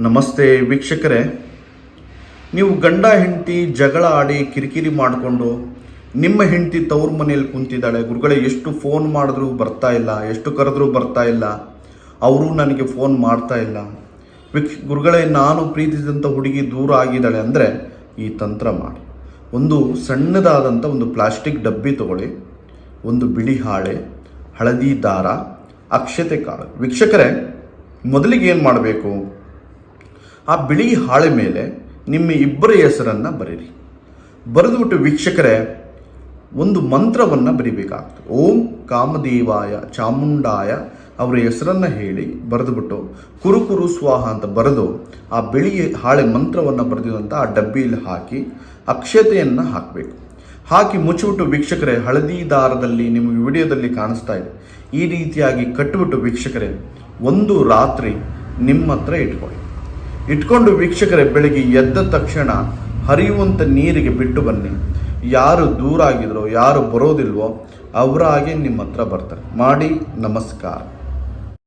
ನಮಸ್ತೆ ವೀಕ್ಷಕರೇ. ನೀವು ಗಂಡ ಹೆಂಡತಿ ಜಗಳ ಆಡಿ ಕಿರಿಕಿರಿ ಮಾಡಿಕೊಂಡು ನಿಮ್ಮ ಹೆಂಡತಿ ತವ್ರ ಮನೆಯಲ್ಲಿ ಕುಂತಿದ್ದಾಳೆ, ಗುರುಗಳೇ, ಎಷ್ಟು ಫೋನ್ ಮಾಡಿದ್ರೂ ಬರ್ತಾ ಇಲ್ಲ, ಎಷ್ಟು ಕರೆದ್ರೂ ಬರ್ತಾ ಇಲ್ಲ, ಅವರು ನನಗೆ ಫೋನ್ ಮಾಡ್ತಾ ಇಲ್ಲ. ವೀಕ್ಷ, ಗುರುಗಳೇ, ನಾನು ಪ್ರೀತಿಸಿದಂಥ ಹುಡುಗಿ ದೂರ ಆಗಿದ್ದಾಳೆ ಅಂದರೆ ಈ ತಂತ್ರ ಮಾಡಿ. ಒಂದು ಸಣ್ಣದಾದಂಥ ಒಂದು ಪ್ಲಾಸ್ಟಿಕ್ ಡಬ್ಬಿ ತಗೊಳ್ಳಿ, ಒಂದು ಬಿಳಿ ಹಾಳೆ, ಹಳದಿ ದಾರ, ಅಕ್ಷತೆ ಕಾಳು. ವೀಕ್ಷಕರೇ, ಮೊದಲಿಗೆ ಏನು ಮಾಡಬೇಕು? ಆ ಬಿಳಿ ಹಾಳೆ ಮೇಲೆ ನಿಮ್ಮ ಇಬ್ಬರ ಹೆಸರನ್ನು ಬರೀರಿ ಬರೆದುಬಿಟ್ಟು ವೀಕ್ಷಕರೇ, ಒಂದು ಮಂತ್ರವನ್ನು ಬರಿಬೇಕಾಗ್ತದೆ. ಓಂ ಕಾಮದೇವಾಯ ಚಾಮುಂಡಾಯ ಅವರ ಹೆಸರನ್ನು ಹೇಳಿ ಬರೆದುಬಿಟ್ಟು ಕುರುಕುರು ಕುರು ಸ್ವಾಹ ಅಂತ ಬರೆದು ಆ ಬಿಳಿ ಹಾಳೆ ಮಂತ್ರವನ್ನು ಬರೆದಿರುವಂಥ ಆ ಡಬ್ಬಿಯಲ್ಲಿ ಹಾಕಿ ಅಕ್ಷತೆಯನ್ನು ಹಾಕಬೇಕು. ಹಾಕಿ ಮುಚ್ಚಿಬಿಟ್ಟು ವೀಕ್ಷಕರೇ, ಹಳದಿ ದಾರದಲ್ಲಿ ನಿಮ್ಮ ವಿಡಿಯೋದಲ್ಲಿ ಕಾಣಿಸ್ತಾ ಇದೆ. ಈ ರೀತಿಯಾಗಿ ಕಟ್ಟಿಬಿಟ್ಟು ವೀಕ್ಷಕರೇ, ಒಂದು ರಾತ್ರಿ ನಿಮ್ಮ ಹತ್ರ ಇಟ್ಕೊಳ್ಳಿ. ಇಟ್ಕೊಂಡು ವೀಕ್ಷಕರೇ, ಬೆಳಿಗ್ಗೆ ಎದ್ದ ತಕ್ಷಣ ಹರಿಯುವಂಥ ನೀರಿಗೆ ಬಿಟ್ಟು ಬನ್ನಿ. ಯಾರು ದೂರ ಆಗಿದ್ರೋ ಯಾರು ಬರೋದಿಲ್ವೋ ಅವರಾಗೆ ನಿಮ್ಮ ಹತ್ರ ಬರ್ತಾರೆ. ಮಾಡಿ ನಮಸ್ಕಾರ.